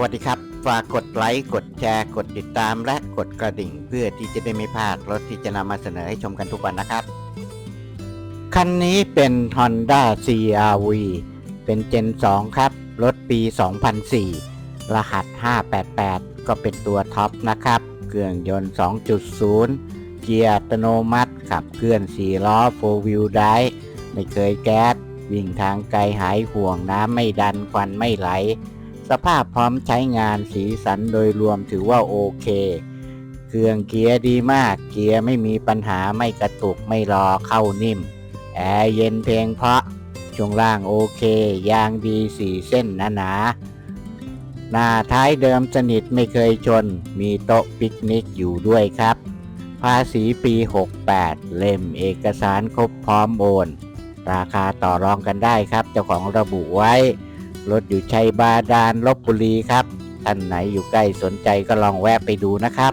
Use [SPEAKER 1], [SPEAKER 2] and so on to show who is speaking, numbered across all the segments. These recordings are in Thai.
[SPEAKER 1] สวัสดีครับ ฝากกดไลค์ กดแชร์ กดติดตาม และกดกระดิ่ง เพื่อที่จะได้ไม่พลาดรถที่จะนำมาเสนอให้ชมกันทุกวันนะครับ คันนี้เป็น Honda CRV เป็นเจน2ครับ รถปี 2004 รหัส 588 ก็เป็นตัวท็อปนะครับ เครื่องยนต์ 2.0 เกียร์อัตโนมัติ ขับเคลื่อน 4 ล้อ 4 wheel drive ไม่เคยแก๊ส วิ่งทางไกลหายห่วงน้ำไม่ดันควันไม่ไหล สภาพพร้อมใช้งานสีสันโดยรวมถือว่าโอเค เครื่องเกียร์ดีมาก เกียร์ไม่มีปัญหาไม่กระตุกไม่รอเข้านิ่ม แอร์เย็นเพลงเพราะ ช่วงล่างโอเค ยางดีสีเส้นหนาหนาหน้าท้ายเดิมสนิทไม่เคยชน มีโต๊ะปิกนิกอยู่ด้วยครับ ภาษีปี 68 เล่มเอกสารครบพร้อมโอน ราคาต่อรองกันได้ครับ เจ้าของระบุไว้ รถอยู่ชัยบาดาลลบบุรีครับ ท่านไหนอยู่ใกล้สนใจก็ลองแวะไปดูนะครับ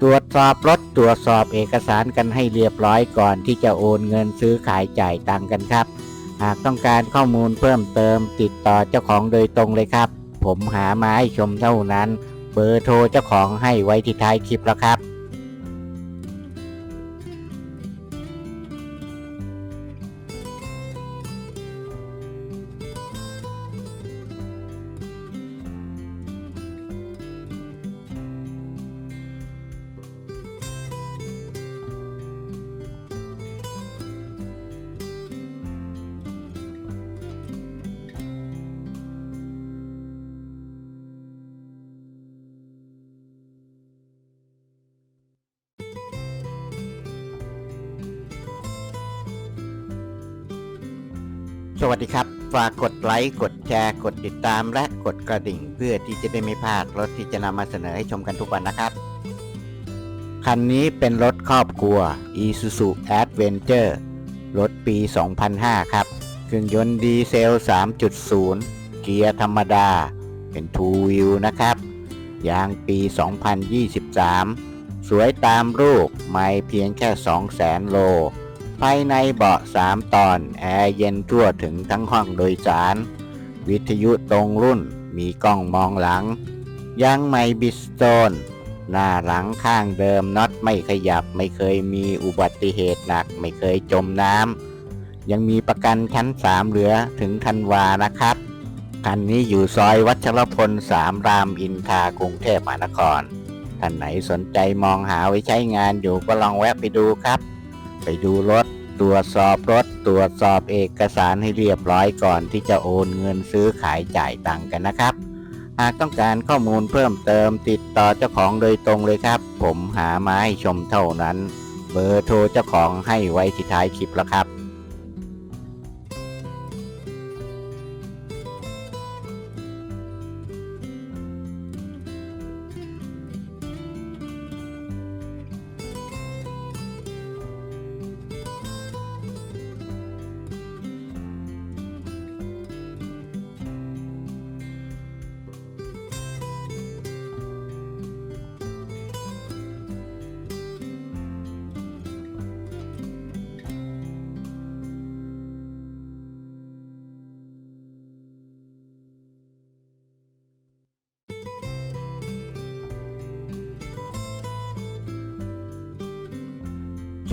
[SPEAKER 1] ตรวจสอบรถตรวจสอบเอกสารกันให้เรียบร้อยก่อนที่จะโอนเงินซื้อขายจ่ายตังกันครับ หากต้องการข้อมูลเพิ่มเติมติดต่อเจ้าของโดยตรงเลยครับ ผมหามาให้ชมเท่านั้น เบอร์โทรเจ้าของให้ไว้ที่ท้ายคลิปแล้วครับ วัสดีครับ ฝากกดไลค์ กดแชร์ กดติดตาม และกดกระดิ่ง เพื่อที่จะได้ไม่พลาดรถที่จะนำมาเสนอให้ชมกันทุกวันนะครับ คันนี้เป็นรถครอบครัว Isuzu Adventure รถปี 2005 ครับ เครื่องยนต์ดีเซล 3.0 เกียร์ธรรมดา เป็น2 wheel นะครับ ยางปี 2023 สวยตามรูป ไม่เพียงแค่ 200,000 โล ภายในเบาะ 3 ตอน แอร์เย็นทั่วถึงทั้งห้องโดยสาร วิทยุตรงรุ่น มีกล้องมองหลัง ยางไม่บิสโตน หน้าหลังข้างเดิมน็อตไม่ขยับ ไม่เคยมีอุบัติเหตุหนัก ไม่เคยจมน้ำ ยังมีประกันชั้น 3 เหลือถึงธันวานะครับ คันนี้อยู่ซอยวัชรพล 3 รามอินทากรุงเทพมหานคร ท่านไหนสนใจมองหาไว้ใช้งานอยู่ก็ลองแวะไปดูครับ ไปดูรถตรวจสอบรถตรวจสอบเอกสารให้เรียบร้อยก่อนที่จะโอนเงินซื้อขายจ่ายตังค์กันนะครับ หากต้องการข้อมูลเพิ่มเติมติดต่อเจ้าของโดยตรงเลยครับ ผมหามาให้ชมเท่านั้น เบอร์โทรเจ้าของให้ไว้ที่ท้ายคลิปแล้วครับ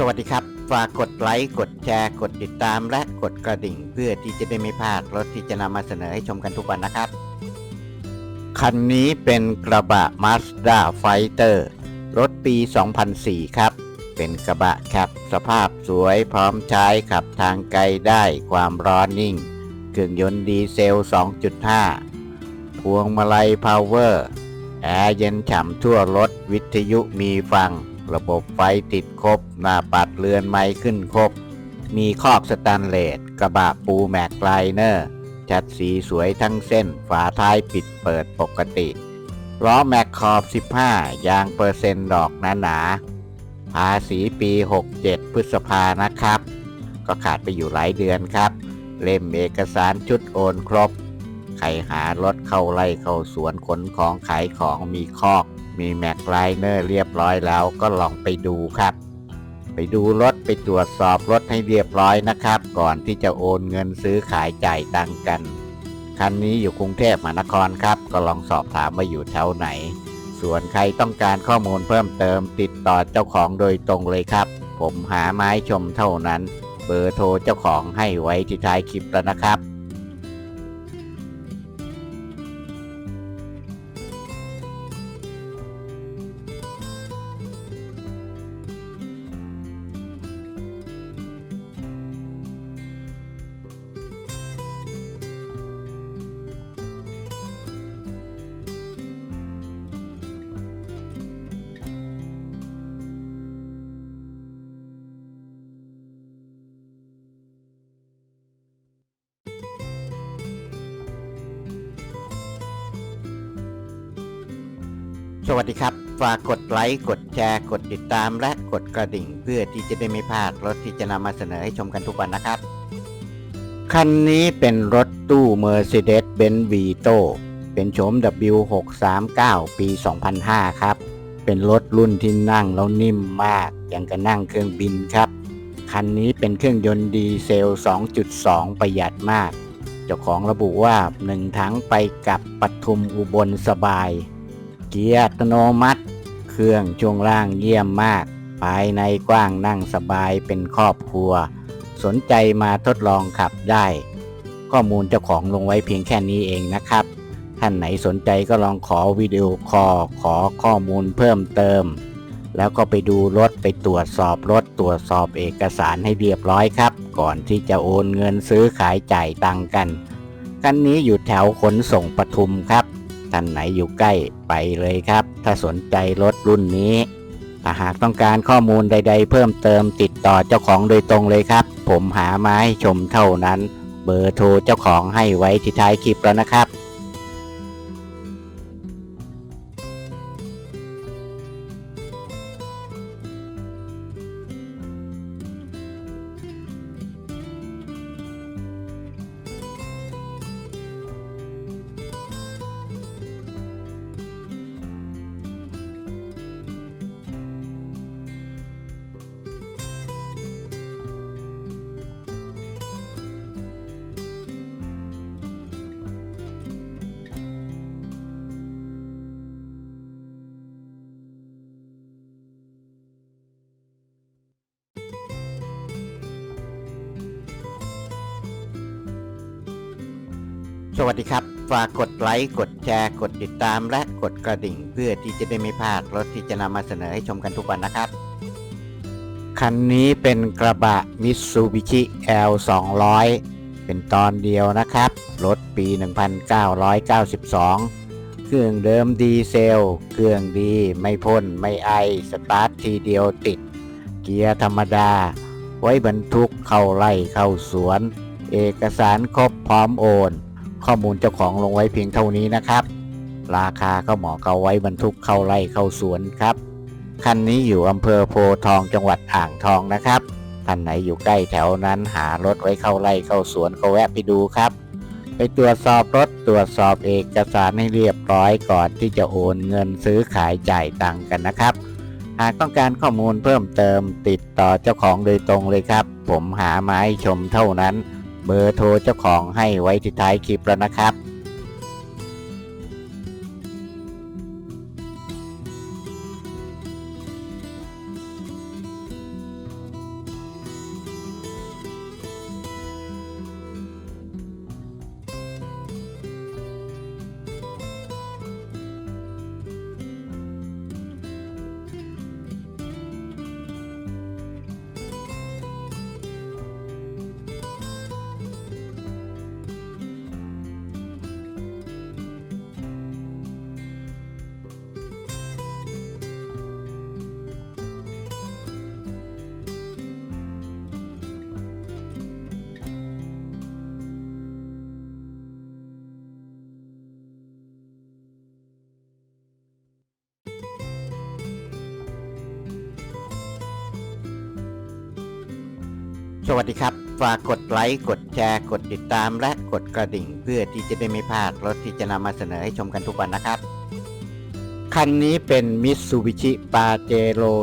[SPEAKER 1] วัสดีครับ ฝากกดไลค์ กดแชร์ กดติดตาม และกดกระดิ่ง เพื่อที่จะได้ไม่พลาดรถที่จะนำมาเสนอให้ชมกันทุกวันนะครับ คันนี้เป็นกระบะ Mazda Fighter รถปี 2004 ครับ เป็นกระบะแคปสภาพสวยพร้อมใช้ขับทางไกลได้ความร้อนนิ่ง เครื่องยนต์ดีเซล 2.5 พวงมาลัยพาวเวอร์ แอร์เย็นฉ่ำทั่วรถวิทยุมีฟัง ระบบไฟติดครบ หน้าปัดเรือนไม้ขึ้นครบ มีคอกสแตนเลสกระบะปูแม็กไลเนอร์ชัดสีสวยทั้งเส้น ฝาท้ายปิดเปิดปกติ ล้อแม็กขอบ 15 ยางเปอร์เซ็นต์ดอกหนาหนาภาษีปี 67 พฤษภานะครับ ก็ขาดไปอยู่หลายเดือนครับ เล่มเอกสารชุดโอนครบ ใครหารถเข้าไร่เข้าสวนขนของขายของมีคอก มีแม็กไลเนอร์เรียบร้อยแล้วก็ลองไปดูครับ ไปดูรถไปตรวจสอบรถให้เรียบร้อยนะครับ ก่อนที่จะโอนเงินซื้อขายจ่ายตังกัน คันนี้อยู่กรุงเทพมหานครครับ ก็ลองสอบถามว่าอยู่แถวไหน ส่วนใครต้องการข้อมูลเพิ่มเติม ติดต่อเจ้าของโดยตรงเลยครับ ผมหาไม้ชมเท่านั้น เบอร์โทรเจ้าของให้ไว้ที่ท้ายคลิปแล้วนะครับ วัสดีครับ ฝากกดไลค์ กดแชร์ กดติดตาม และกดกระดิ่ง เพื่อที่จะได้ไม่พลาดรถที่จะนำมาเสนอให้ชมกันทุกวันนะครับ คันนี้เป็นรถตู้ Mercedes-Benz Vito เป็นโฉม W639 ปี 2005 ครับ เป็นรถรุ่นที่นั่งแล้วนิ่มมาก อย่างกับนั่งเครื่องบินครับ คันนี้เป็นเครื่องยนต์ดีเซล 2.2 ประหยัดมาก เจ้าของระบุว่าหนึ่งทั้งไปกับปทุมอุบลสบาย เกียร์อัตโนมัติ เครื่องช่วงล่างเยี่ยมมาก ภายในกว้างนั่งสบายเป็นครอบครัว สนใจมาทดลองขับได้ ข้อมูลเจ้าของลงไว้เพียงแค่นี้เองนะครับ ท่านไหนสนใจก็ลองขอวิดีโอคอลขอข้อมูลเพิ่มเติม แล้วก็ไปดูรถไปตรวจสอบรถตรวจสอบเอกสารให้เรียบร้อยครับ ก่อนที่จะโอนเงินซื้อขายจ่ายตังค์กันคันนี้อยู่แถวขนส่งปทุมครับ ท่านไหนอยู่ใกล้ไปเลยครับ ถ้าสนใจรถรุ่นนี้ถ้าหากต้องการข้อมูลใด ๆ เพิ่มเติมติดต่อเจ้าของโดยตรงเลยครับ ผมหามาให้ชมเท่านั้น เบอร์โทรเจ้าของให้ไว้ที่ท้ายคลิปแล้วนะครับ วัสดีครับ ฝากกดไลค์ กดแชร์ กดติดตาม และกดกระดิ่ง เพื่อที่จะได้ไม่พลาดรถที่จะนำมาเสนอให้ชมกันทุกวันนะครับ คันนี้เป็นกระบะ Mitsubishi L 200เป็นตอนเดียวนะครับ รถปี 1992 เครื่องเดิมดีเซล เครื่องดีไม่พ่น ไม่ไอ สตาร์ททีเดียวติด เกียร์ธรรมดา ไว้บรรทุกเข้าไร่เข้าสวน เอกสารครบพร้อมโอน ข้อมูลเจ้าของลงไว้เพียงเท่านี้นะครับ ราคาก็เหมาะกับไว้บรรทุกเข้าไร่เข้าสวนครับ คันนี้อยู่อำเภอโพทองจังหวัดอ่างทองนะครับ ท่านไหนอยู่ใกล้แถวนั้นหารถไว้เข้าไร่เข้าสวนก็แวะไปดูครับ ไปตรวจสอบรถตรวจสอบเอกสารให้เรียบร้อยก่อนที่จะโอนเงินซื้อขายจ่ายตังกันนะครับหากต้องการข้อมูลเพิ่มเติมติดต่อเจ้าของโดยตรงเลยครับ ผมหามาให้ชมเท่านั้น เบอร์โทรเจ้าของให้ไว้ที่ท้ายคลิปแล้วนะครับ วัสดีครับ ฝากกดไลค์ กดแชร์ กดติดตาม และกดกระดิ่ง เพื่อที่จะได้ไม่พลาดรถที่จะนำมาเสนอให้ชมกันทุกวันนะครับ คันนี้เป็น Mitsubishi Pajero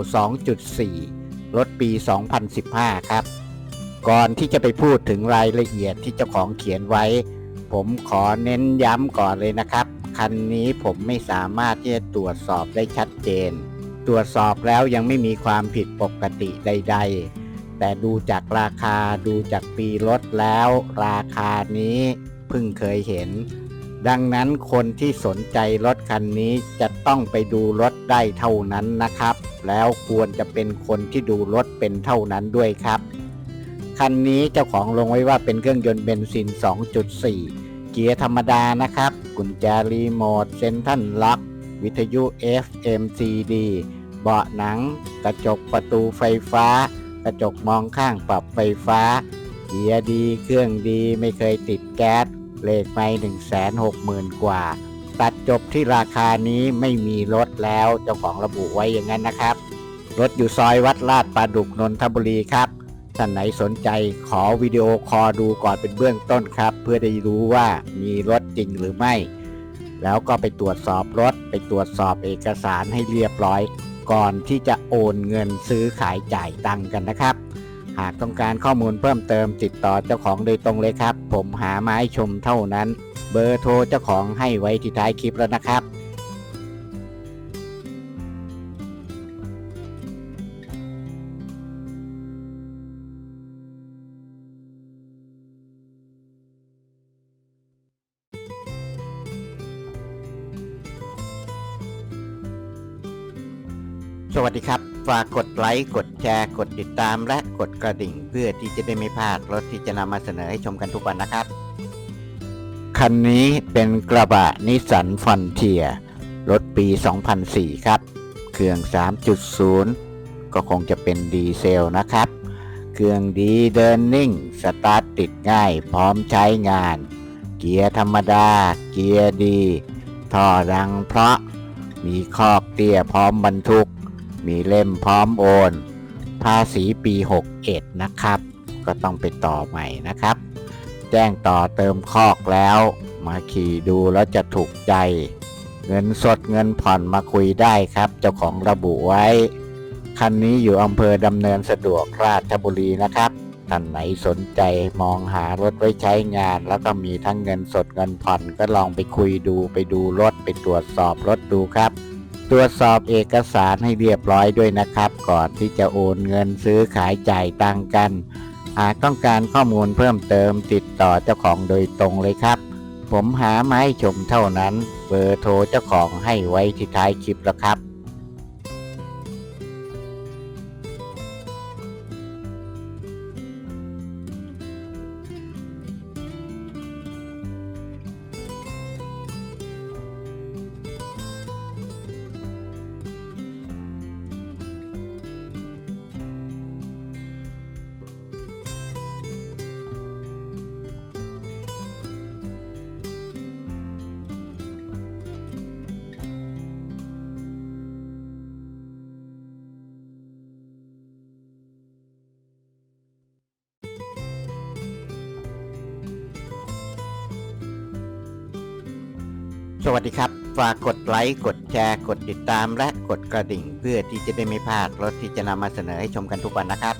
[SPEAKER 1] 2.4 รถปี 2015 ครับ ก่อนที่จะไปพูดถึงรายละเอียดที่เจ้าของเขียนไว้ ผมขอเน้นย้ำก่อนเลยนะครับ คันนี้ผมไม่สามารถที่จะตรวจสอบได้ชัดเจน ตรวจสอบแล้วยังไม่มีความผิดปกติใด ๆ แต่ดูจากราคาดูจากปีรถแล้ว ราคานี้เพิ่งเคยเห็น ดังนั้นคนที่สนใจรถคันนี้จะต้องไปดูรถได้เท่านั้นนะครับ แล้วควรจะเป็นคนที่ดูรถเป็นเท่านั้นด้วยครับ คันนี้เจ้าของลงไว้ว่าเป็นเครื่องยนต์เบนซิน 2.4 เกียร์ธรรมดานะครับ กุญแจรีโมทเซนทันล็อกวิทยุ FM CD เบาะหนัง กระจกประตูไฟฟ้า กระจกมองข้างปรับไฟฟ้า เกียร์ดีเครื่องดีไม่เคยติดแก๊สเลขไม่1 6 0 0 0 0กว่า ตัดจบที่ราคานี้ไม่มีรถแล้วเจ้าของระบุไว้อย่างนั้นนะครับ รถอยู่ซอยวัดลาดปลาดุกนนทบุรีครับท่านไหนสนใจขอวิดีโอคอดูก่อนเป็นเบื้องต้นครับ เพื่อได้รู้ว่ามีรถจริงหรือไม่ แล้วก็ไปตรวจสอบรถไปตรวจสอบเอกสารให้เรียบร้อย ก่อนที่จะโอนเงินซื้อขายจ่ายตังกันนะครับ หากต้องการข้อมูลเพิ่มเติมติดต่อเจ้าของโดยตรงเลยครับ ผมหาไม้ชมเท่านั้น เบอร์โทรเจ้าของให้ไว้ที่ท้ายคลิปแล้วนะครับ วัสดีครับ ฝากกดไลค์ กดแชร์ กดติดตาม และกดกระดิ่ง เพื่อที่จะได้ไม่พลาดรถที่จะนำมาเสนอให้ชมกันทุกวันนะครับ คันนี้เป็นกระบะนิสสันฟอนเทียรถปี 2004 ครับ เครื่อง 3.0 ก็คงจะเป็นดีเซลนะครับ เครื่องดีเดินนิ่ง สตาร์ทติดง่าย พร้อมใช้งาน เกียร์ธรรมดา เกียร์ดี ท่อดังเพราะ มีคอกเตี้ยพร้อมบรรทุก มีเล่มพร้อมโอน ภาษีปี 61 นะครับ ก็ต้องไปต่อใหม่นะครับ แจ้งต่อเติมคอกแล้ว มาขี่ดูแล้วจะถูกใจ เงินสดเงินผ่อนมาคุยได้ครับ เจ้าของระบุไว้ คันนี้อยู่อำเภอดำเนินสะดวกราชบุรีนะครับท่านไหนสนใจมองหารถไว้ใช้งาน แล้วก็มีทั้งเงินสดเงินผ่อนก็ลองไปคุยดูไปดูรถไปตรวจสอบรถดูครับ ตรวจสอบเอกสารให้เรียบร้อยด้วยนะครับ ก่อนที่จะโอนเงินซื้อขายจ่ายตังกัน หากต้องการข้อมูลเพิ่มเติมติดต่อเจ้าของโดยตรงเลยครับ ผมหาไม้ชมเท่านั้น เบอร์โทรเจ้าของให้ไว้ที่ท้ายคลิปแล้วครับ วัสดีครับ ฝากกดไลค์ กดแชร์ กดติดตาม และกดกระดิ่ง เพื่อที่จะได้ไม่พลาดรถที่จะนำมาเสนอให้ชมกันทุกวันนะครับ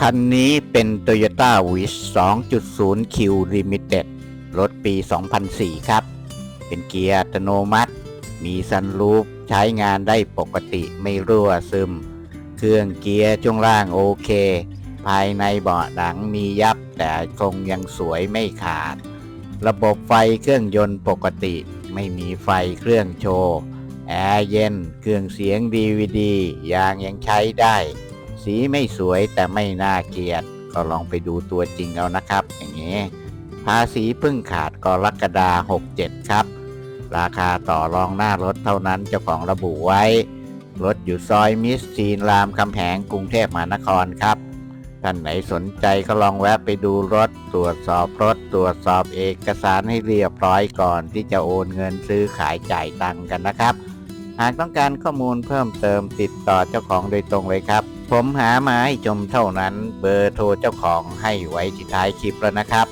[SPEAKER 1] คันนี้เป็น Toyota Wish 2.0 Q Limited รถปี 2004 ครับ เป็นเกียร์อัตโนมัติ มีซันรูฟใช้งานได้ปกติไม่รั่วซึม เครื่องเกียร์ช่วงล่างโอเค ภายในเบาะหนังมียับแต่คงยังสวยไม่ขาด ระบบไฟเครื่องยนต์ปกติ ไม่มีไฟเครื่องโชว์ แอร์เย็น เครื่องเสียง DVD ยางยังใช้ได้ สีไม่สวยแต่ไม่น่าเกลียด ก็ลองไปดูตัวจริงเอานะครับ อย่างนี้ ภาษีเพิ่งขาดกรกฎา67 ครับ ราคาต่อรองหน้ารถเท่านั้นเจ้าของระบุไว้ รถอยู่ซอยมิสทีนรามคำแหงกรุงเทพมหานครครับ ท่านไหนสนใจก็ลองแวะไปดูรถ ตรวจสอบรถ ตรวจสอบเอกสารให้เรียบร้อยก่อนที่จะโอนเงินซื้อขายจ่ายตังกันนะครับ หากต้องการข้อมูลเพิ่มเติมติดต่อเจ้าของโดยตรงเลยครับ ผมหามาให้ชมเท่านั้น เบอร์โทรเจ้าของให้ไว้ที่ท้ายคลิปแล้วนะครับ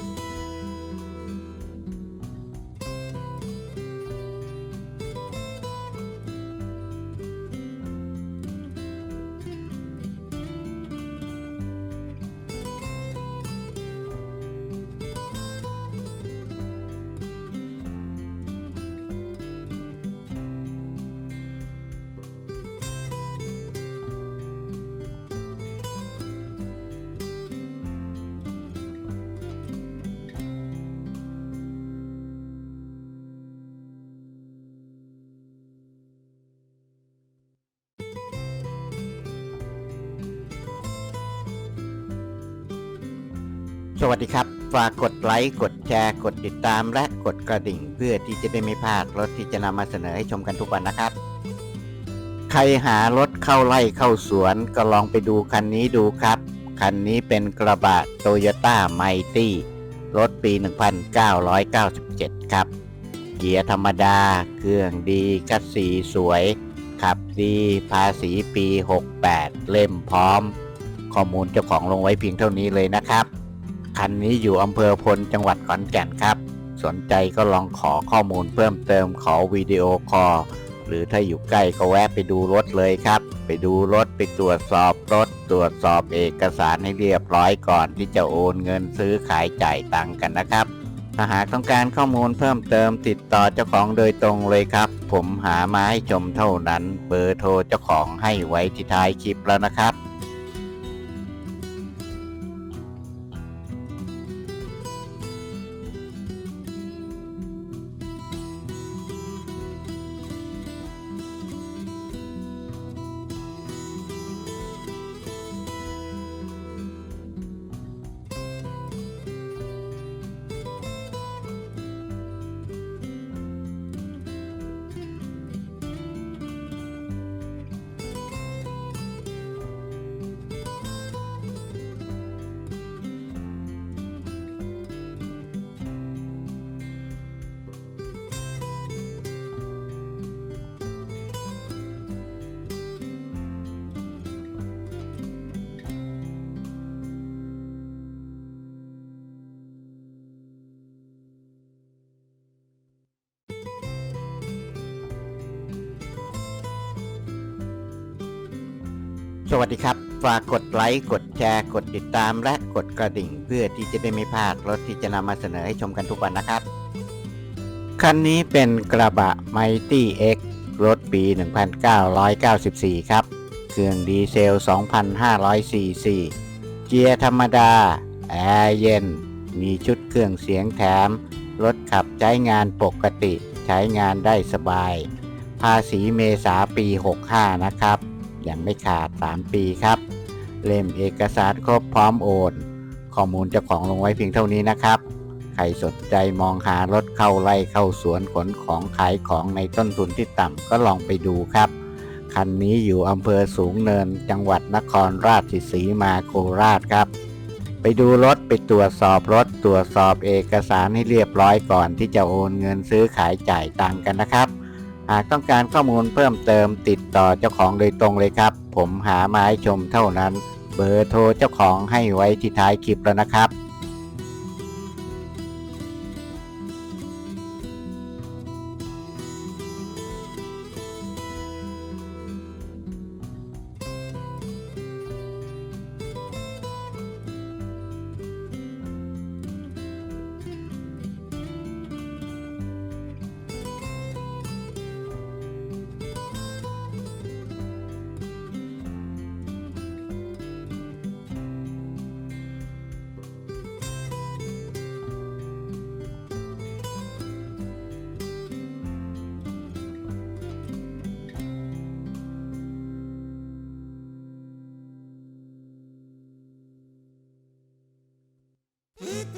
[SPEAKER 1] วัสดีครับ ฝากกดไลค์ กดแชร์ กดติดตาม และกดกระดิ่ง เพื่อที่จะได้ไม่พลาดรถที่จะนำมาเสนอให้ชมกันทุกวันนะครับ ใครหารถเข้าไล่เข้าสวนก็ลองไปดูคันนี้ดูครับ คันนี้เป็นกระบะโตโยต้าไมตี้รถปี 1997 ครับ เกียร์ธรรมดา เครื่องดีกัดสีสวย ขับดีภาษีปี 68 เล่มพร้อม ข้อมูลเจ้าของลงไว้เพียงเท่านี้เลยนะครับ คันนี้อยู่อำเภอพลจังหวัดขอนแก่นครับ สนใจก็ลองขอข้อมูลเพิ่มเติมขอวิดีโอคอลหรือถ้าอยู่ใกล้ก็แวะไปดูรถเลยครับ ไปดูรถไปตรวจสอบรถ ตรวจสอบเอกสารให้เรียบร้อยก่อนที่จะโอนเงินซื้อขายจ่ายตังกันนะครับถ้าหากต้องการข้อมูลเพิ่มเติมติดต่อเจ้าของโดยตรงเลยครับ ผมหามาให้ชมเท่านั้น เบอร์โทรเจ้าของให้ไว้ที่ท้ายคลิปแล้วนะครับ วัสดีครับ ฝากกดไลค์ กดแชร์ กดติดตาม และกดกระดิ่ง เพื่อที่จะได้ไม่พลาดรถที่จะนำมาเสนอให้ชมกันทุกวันนะครับ คันนี้เป็นกระบะ Mighty X รถปี 1994 ครับ เครื่องดีเซล 2,500ซีซีเกียร์ธรรมดา แอร์เย็น มีชุดเครื่องเสียงแถม รถขับใช้งานปกติ ใช้งานได้สบาย ภาษีเมษาปี 65 นะครับ ยังไม่ขาด 3 ปีครับ เล่มเอกสารครบพร้อมโอน ข้อมูลเจ้าของลงไว้เพียงเท่านี้นะครับ ใครสนใจมองหารถเข้าไล่เข้าสวนขนของขายของในต้นทุนที่ต่ำก็ลองไปดูครับ คันนี้อยู่อำเภอสูงเนินจังหวัดนครราชสีมาโคราชครับ ไปดูรถไปตรวจสอบรถตรวจสอบเอกสารให้เรียบร้อยก่อนที่จะโอนเงินซื้อขายจ่ายตังกันนะครับ หากต้องการข้อมูลเพิ่มเติมติดต่อเจ้าของโดยตรงเลยครับ ผมหามาให้ชมเท่านั้น เบอร์โทรเจ้าของให้ไว้ที่ท้ายคลิปแล้วนะครับ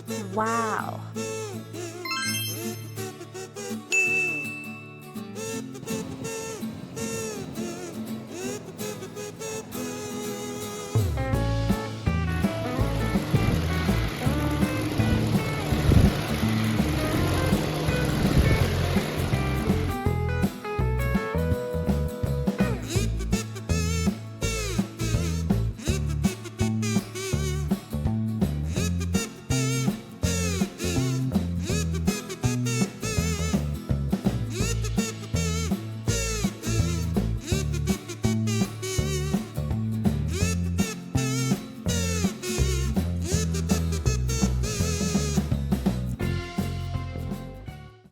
[SPEAKER 2] Wow